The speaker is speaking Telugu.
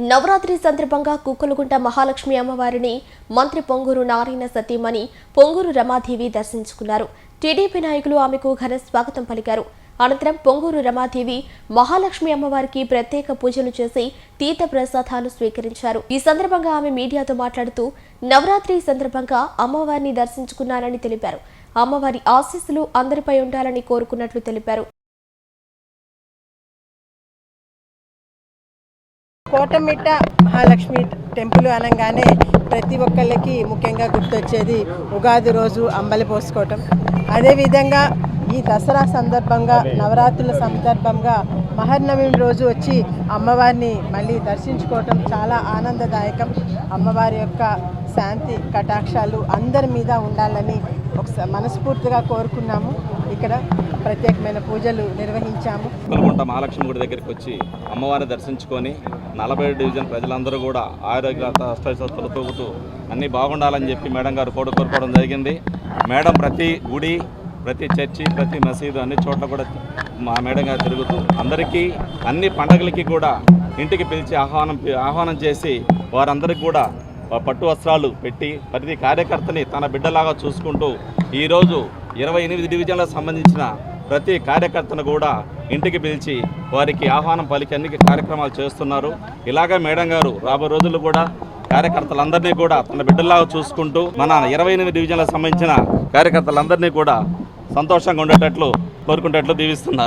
నవరాత్రి సందర్భంగా కుక్కలుగుంట మహాలక్ష్మి అమ్మవారిని మంత్రి పొంగూరు నారాయణ సతీమణి పొంగూరు రమాదేవి దర్శించుకున్నారు. టీడీపీ నాయకులు ఆమెకు ఘన స్వాగతం పలికారు. అనంతరం పొంగూరు రమాదేవి మహాలక్ష్మి అమ్మవారికి ప్రత్యేక పూజలు చేసి తీర్థ ప్రసాదాలు స్వీకరించారు. ఈ సందర్భంగా ఆమె మీడియాతో మాట్లాడుతూ నవరాత్రి సందర్భంగా అమ్మవారిని దర్శించుకున్నానని తెలిపారు. అమ్మవారి ఆశీస్సులు అందరిపై ఉండాలని కోరుకున్నట్లు తెలిపారు. కోటమిట్ట మహాలక్ష్మి టెంపుల్ అనగానే ప్రతి ఒక్కళ్ళకి ముఖ్యంగా గుర్తొచ్చేది ఉగాది రోజు అంబలి పోసుకోవటం. అదేవిధంగా ఈ దసరా సందర్భంగా నవరాత్రుల సందర్భంగా మహర్నవమి రోజు వచ్చి అమ్మవారిని మళ్ళీ దర్శించుకోవటం చాలా ఆనందదాయకం. అమ్మవారి యొక్క శాంతి కటాక్షాలు అందరి మీద ఉండాలని ఒకసారి మనస్ఫూర్తిగా కోరుకున్నాము. ఇక్కడ ప్రత్యేకమైన పూజలు నిర్వహించాము. కులగుంట మహాలక్ష్మి గుడి దగ్గరికి వచ్చి అమ్మవారిని దర్శించుకొని నలభై డివిజన్ ప్రజలందరూ కూడా ఆరోగ్య అష్టైశ్వర్యాలు తూగుతూ అన్నీ బాగుండాలని చెప్పి మేడం గారు కోడు కోరుకోవడం జరిగింది. మేడం ప్రతి గుడి ప్రతి చర్చి ప్రతి మసీదు అన్ని చోట్ల కూడా మా మేడం గారు తిరుగుతూ అందరికీ అన్ని పండగలకి కూడా ఇంటికి పిలిచి ఆహ్వానం ఆహ్వానం చేసి వారందరికీ కూడా పట్టు వస్త్రాలు పెట్టి ప్రతి కార్యకర్తని తన బిడ్డలాగా చూసుకుంటూ ఈరోజు ఇరవై ఎనిమిది డివిజన్లకు సంబంధించిన ప్రతి కార్యకర్తను కూడా ఇంటికి పిలిచి వారికి ఆహ్వానం పలికి అన్ని కార్యక్రమాలు చేస్తున్నారు. ఇలాగే మేడం గారు రాబో రోజుల్లో కూడా కార్యకర్తలందరినీ కూడా తన బిడ్డలాగా చూసుకుంటూ మన ఇరవై ఎనిమిది డివిజన్లకు సంబంధించిన కార్యకర్తలందరినీ కూడా సంతోషంగా ఉండేటట్లు కోరుకునేటట్లు దీవిస్తున్నారు.